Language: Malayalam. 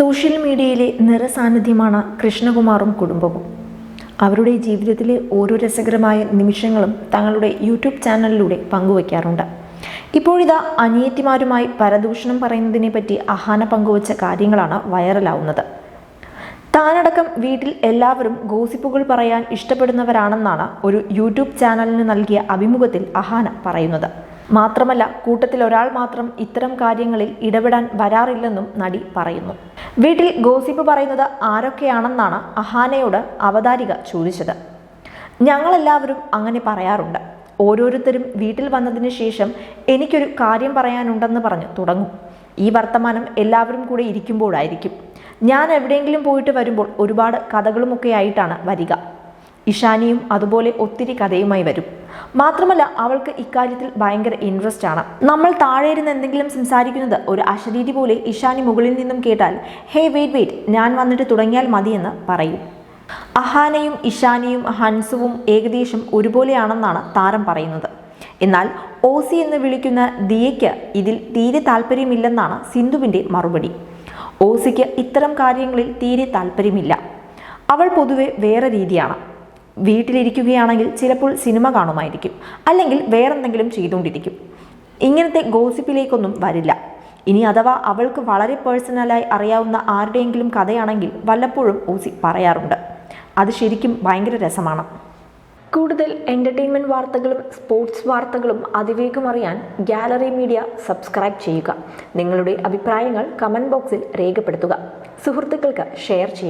സോഷ്യൽ മീഡിയയിലെ നിറസാന്നിധ്യമാണ് കൃഷ്ണകുമാറും കുടുംബവും. അവരുടെ ജീവിതത്തിലെ ഓരോ രസകരമായ നിമിഷങ്ങളും തങ്ങളുടെ യൂട്യൂബ് ചാനലിലൂടെ പങ്കുവയ്ക്കാറുണ്ട്. ഇപ്പോഴിതാ അനിയത്തിമാരുമായി പരദൂഷണം പറയുന്നതിനെ പറ്റി അഹാന പങ്കുവച്ച കാര്യങ്ങളാണ് വൈറലാവുന്നത്. താനടക്കം വീട്ടിൽ എല്ലാവരും ഗോസിപ്പുകൾ പറയാൻ ഇഷ്ടപ്പെടുന്നവരാണെന്നാണ് ഒരു യൂട്യൂബ് ചാനലിന് നൽകിയ അഭിമുഖത്തിൽ അഹാന പറയുന്നത്. മാത്രമല്ല കൂട്ടത്തിൽ ഒരാൾ മാത്രം ഇത്തരം കാര്യങ്ങളിൽ ഇടപെടാൻ വരാറില്ലെന്നും നടി പറയുന്നു. വീട്ടിൽ ഗോസിപ്പ് പറയുന്നത് ആരൊക്കെയാണെന്നാണ് അഹാനയോട് അവതാരിക ചോദിച്ചത്. ഞങ്ങളെല്ലാവരും അങ്ങനെ പറയാറുണ്ട്. ഓരോരുത്തരും വീട്ടിൽ വന്നതിന് ശേഷം എനിക്കൊരു കാര്യം പറയാനുണ്ടെന്ന് പറഞ്ഞ് തുടങ്ങും. ഈ വർത്തമാനം എല്ലാവരും കൂടെ ഇരിക്കുമ്പോഴായിരിക്കും. ഞാൻ എവിടെയെങ്കിലും പോയിട്ട് വരുമ്പോൾ ഒരുപാട് കഥകളുമൊക്കെ ആയിട്ടാണ് വരിക. ഇഷാനിയും അതുപോലെ ഒത്തിരി കഥയുമായി വരും. മാത്രമല്ല അവൾക്ക് ഇക്കാര്യത്തിൽ ഭയങ്കര ഇൻട്രസ്റ്റ് ആണ്. നമ്മൾ താഴെ ഇരുന്ന് എന്തെങ്കിലും സംസാരിക്കുന്നത് ഒരു അശരീരി പോലെ ഇഷാനി മുകളിൽ നിന്നും കേട്ടാൽ ഹേ വെയിറ്റ് വെയിറ്റ് ഞാൻ വന്നിട്ട് തുടങ്ങിയാൽ മതിയെന്ന് പറയും. അഹാനയും ഇഷാനിയും ഹൻസുവും ഏകദേശം ഒരുപോലെയാണെന്നാണ് താരം പറയുന്നത്. എന്നാൽ ഓസി എന്ന് വിളിക്കുന്ന ദിയയ്ക്ക് ഇതിൽ തീരെ താല്പര്യമില്ലെന്നാണ് സിന്ധുവിന്റെ മറുപടി. ഓസിക്ക് ഇത്തരം കാര്യങ്ങളിൽ തീരെ താല്പര്യമില്ല. അവൾ പൊതുവെ വേറെ രീതിയാണ്. വീട്ടിലിരിക്കുകയാണെങ്കിൽ ചിലപ്പോൾ സിനിമ കാണുമായിരിക്കും. അല്ലെങ്കിൽ വേറെന്തെങ്കിലും ചെയ്തുകൊണ്ടിരിക്കും. ഇങ്ങനത്തെ ഗോസിപ്പിലേക്കൊന്നും വരില്ല. ഇനി അഥവാ അവൾക്ക് വളരെ പേഴ്സണലായി അറിയാവുന്ന ആരുടെയെങ്കിലും കഥയാണെങ്കിൽ വല്ലപ്പോഴും ഓസി പറയാറുണ്ട്. അത് ശരിക്കും ഭയങ്കര രസമാണ്. കൂടുതൽ എന്റർടൈൻമെന്റ് വാർത്തകളും സ്പോർട്സ് വാർത്തകളും അതിവേഗം അറിയാൻ ഗാലറി മീഡിയ സബ്സ്ക്രൈബ് ചെയ്യുക. നിങ്ങളുടെ അഭിപ്രായങ്ങൾ കമന്റ് ബോക്സിൽ രേഖപ്പെടുത്തുക. സുഹൃത്തുക്കൾക്ക് ഷെയർ ചെയ്യുക.